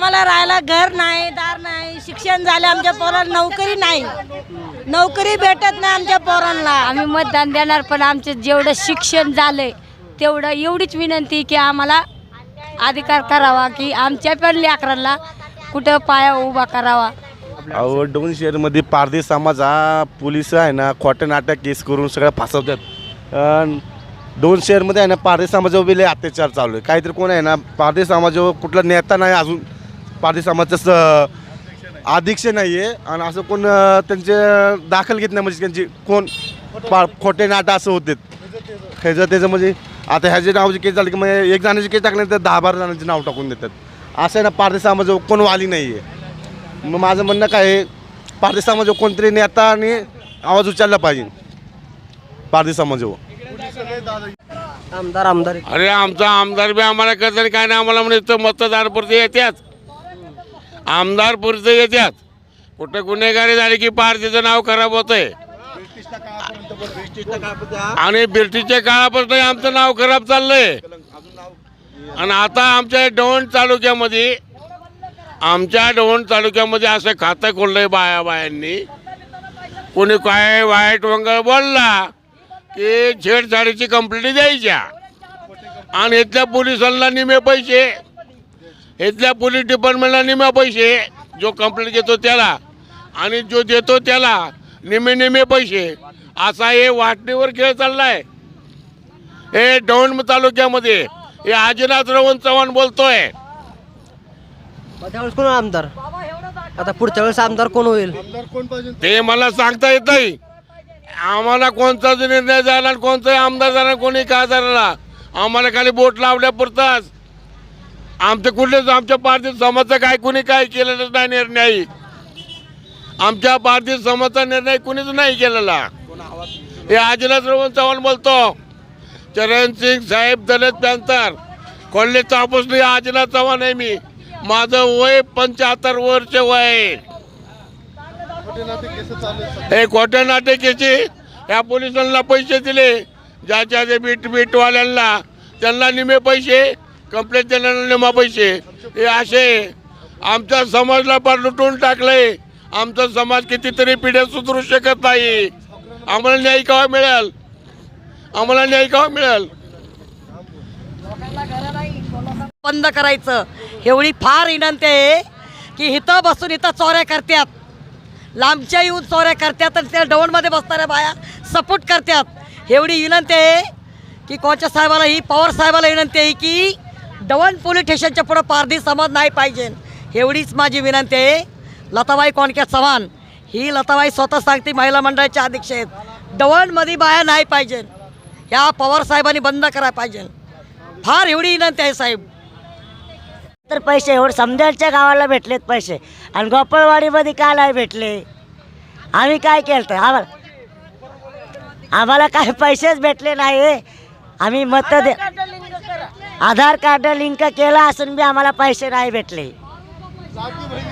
आम्हाला राहायला घर नाही दार नाही शिक्षण झालं आमच्या पोराला नोकरी नाही. नोकरी भेटत नाही आमच्या पोरांना. आम्ही मतदान देणार पण आमचं जेवढं शिक्षण झालंय तेवढं एवढीच विनंती की आम्हाला अधिकार करावा की आमच्या पण लेकरांना कुठं पाया उभा करावा. अहो दोन शहरमध्ये पारधी समाज हा पोलीस आहे ना खोट्या नाट्या केस करून सगळ्या फासवतात. अन दोन शहरमध्ये आहे ना पारधी समाजावर बी लय अत्याचार चालू आहे. काहीतरी कोण आहे ना पारधी समाजावर कुठला नेता नाही अजून. पारधी समाजाचं अध्यक्ष नाही आहे आणि असं कोण त्यांचे दाखल घेत नाही म्हणजे त्यांची कोण पा खोटे नाटं असं होते. ह्याचं त्याचं म्हणजे आता ह्याचे नावाचे केस झाले की मग एक जणांचे केस टाकले तर दहा बारा जणांचे नाव टाकून देतात. असं आहे ना पारधी समाजावर कोण वाली नाही आहे मग माझं म्हणणं काय आहे पारधी समाजावर कोणतरी नेता आणि आवाज उचलला पाहिजे. पारधी समाजावर आमदार आमदार. अरे आमचा आमदार बी आम्हाला करता काय नाही आम्हाला म्हणजे मतदार पुरते येतात आमदार पुरते येतात कुठं गुन्हेगारी झाली की पार्टीचं नाव खराब होतंय. आणि ब्रिटिशच्या काळापासून आमचं नाव खराब चाललंय. आणि आता आमच्या डोण तालुक्यामध्ये आमच्या डोण तालुक्यामध्ये असं खातं खोललंय बाया बायांनी कोणी काय वाईट वंगळ बोलला की छेडछाडीची कंप्लेंट द्यायच्या. आणि इथल्या पोलिसांना निमे पैसे. इथल्या पोलीस डिपार्टमेंटला निमे पैसे. जो कंप्लेंट घेतो त्याला. आणि जो देतो त्याला निमे निमे पैसे. असा हे वाटणीवर खेळ चाललाय. हे डोंड तालुक्यामध्ये हे आजीनाथ रवण चव्हाण बोलतोय. त्यावेळेस कोण आमदार? आता पुढच्या वेळेस आमदार कोण होईल? ते मला सांगता येत नाही. आम्हाला कोणताच निर्णय झाला आणि कोणताही आमदार झाला कोणी काय झाला आम्हाला खाली बोट लावण्यापुरताच. आमचं कुठलेच आमच्या पार्टीत समाजचं काय कुणी काय केलेलं नाही निर्णय. आमच्या पार्टीत समाजचा निर्णय कुणीच नाही केलेला. हे आजीनाथ रवण चव्हाण बोलतो चरण सिंग साहेब दलित पॅन्थर कोल्हे तापूसनी आजीला चव्हाण आहे मी. माझं वय पंच्याहत्तर वर्ष वय. आहे हे खोट्या नाटकेची या पोलिसांना पैसे दिले. ज्याच्या बीट बीटवाल्यांना त्यांना निमे पैसे. कंप्लेंट देणाऱ्यांना निमा पैसे. हे असे. आमच्या समाजला पार लुटून टाकलंय. आमचा समाज कितीतरी पिढ्या सुधरू शकत नाही. आम्हाला न्याय केव्हा मिळेल? आम्हाला न्याय केव्हा मिळेल? बंद करायचं. एवढी फार विनंती आहे की इथं बसून इथं चोऱ्या करतात लांबच्या येऊन चोऱ्या करतात आणि त्या डवणमध्ये बसणाऱ्या बाया सपोर्ट करतात एवढी विनंती आहे की कोणच्या साहेबाला ही पवार साहेबाला विनंती आहे की डवण पोलीस स्टेशनच्या पुढं पारधी समाज नाही पाहिजे. एवढीच माझी विनंती आहे. लताबाई कोणक्या चव्हाण ही लताबाई स्वतः सांगते महिला मंडळाच्या अध्यक्ष आहेत डवणमध्ये बाया नाही पाहिजे. ह्या पवार साहेबांनी बंद करायला पाहिजे. फार एवढी विनंती आहे साहेब. तर पैसे एवढे समजायच्या गावाला भेटलेत पैसे. आणि गोपाळवाडीमध्ये का नाही भेटले? आम्ही काय केलं तर आम्हाला आम्हाला काय पैसेच भेटले नाही आम्ही मत दे आधार कार्ड लिंक केला असून बी आम्हाला पैसे नाही भेटले.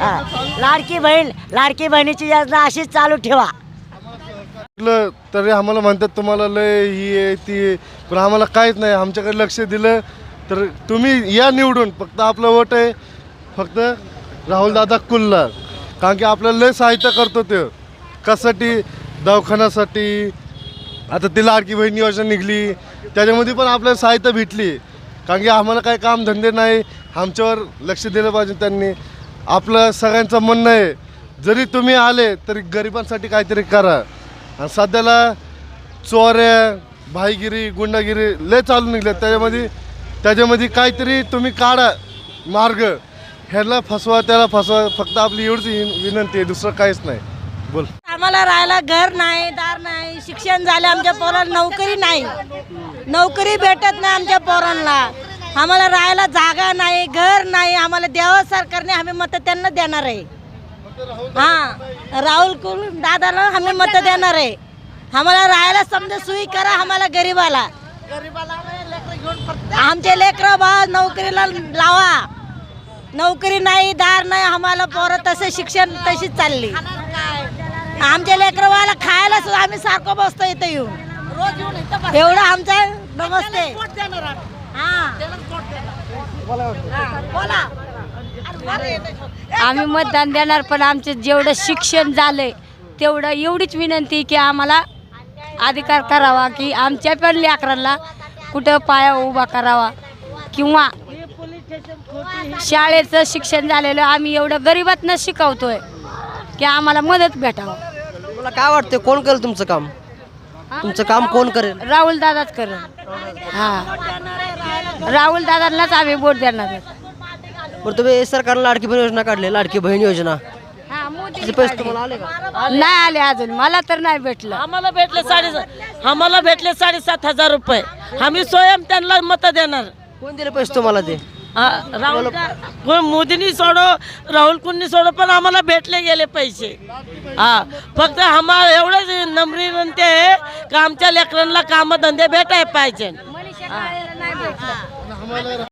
हां. लाडकी बहीण लाडकी बहिणीची योजना अशीच चालू ठेवा. म्हटलं तरी आम्हाला म्हणतात तुम्हाला लय ही आहे ती आहे. पण आम्हाला काहीच नाही आमच्याकडे लक्ष दिलं तर तुम्ही या निवडून फक्त आपलं वोट आहे फक्त राहुलदादा कुल्ला कारण की आपल्याला लय सहायता करतो ते. कशासाठी? दवाखान्यासाठी. आता ती लाडकी बहीण योजना निघली त्याच्यामध्ये पण आपल्याला सहायता भेटली. कारण की आम्हाला काही कामधंदे नाही आमच्यावर लक्ष दिलं पाहिजे त्यांनी. आपलं सगळ्यांचं म्हणणं आहे जरी तुम्ही आले तरी गरिबांसाठी काहीतरी करा. आणि सध्याला चोऱ्या भाईगिरी गुंडागिरी लय चालू निघल्या त्याच्यामध्ये त्याच्यामध्ये काहीतरी तुम्ही काढा मार्ग. ह्याला फसवा त्याला फसवा फक्त आपली एवढीच विनंती आहे दुसरं काहीच नाही. बोल. आम्हाला राहायला घर नाही दार नाही शिक्षण झालं आमच्या पोराला नोकरी नाही. नोकरी भेटत नाही आमच्या पोरांना. आम्हाला राहायला जागा नाही घर नाही आम्हाला द्यावं सरकारने आम्ही मत त्यांना देणार आहे. हा राहुल कुल दादाला आम्ही मत देणार आहे. आम्हाला राहायला समजा सुई करा आम्हाला गरीबाला. आमचे लेकरं भाव नोकरीला लावा. नोकरी नाही दार नाही आम्हाला पोरं तसे शिक्षण तशीच चालली. आमच्या लेकरवाला खायला सुद्धा आम्ही सारखं बसतो इथं येऊन. एवढं आमचं नमस्ते. आम्ही मतदान देणार पण आमचं जेवढं शिक्षण झालंय तेवढं एवढीच विनंती की आम्हाला अधिकार करावा की आमच्या पण लेकरांना कुठं पाया उभा करावा किंवा शाळेचं शिक्षण झालेलं आम्ही एवढं गरिबातनं शिकवतोय की आम्हाला मदत भेटावं. तुम्हाला काय वाटतं कोण करेल तुमचं काम? तुमचं काम कोण करेल? राहुल दादाच करेल. हां. राहुल दादांनाच आम्ही वोट देणार. बरं तुम्ही सरकारनं लाडकी बहीण योजना काढली लाडकी बहीण योजना. हां, मोदीने त्याचे पैसे तुम्हाला आले का? नाही आले अजून मला तर नाही भेटलं. आम्हाला भेटले साडे आम्हाला भेटले साडेसात हजार रुपये. आम्ही स्वयं त्यांना मत देणार. कोण दिले पैसे तुम्हाला ते? हा, राहुल का- कोण मोदींनी सोडो राहुल कुंनी सोडो पण आम्हाला भेटले गेले पैसे. हा फक्त आम्हाला एवढंच नम्री विनंती आहे का आमच्या लेकरांना कामधंदे भेटायला पाहिजे. काळेला नाही भेटलं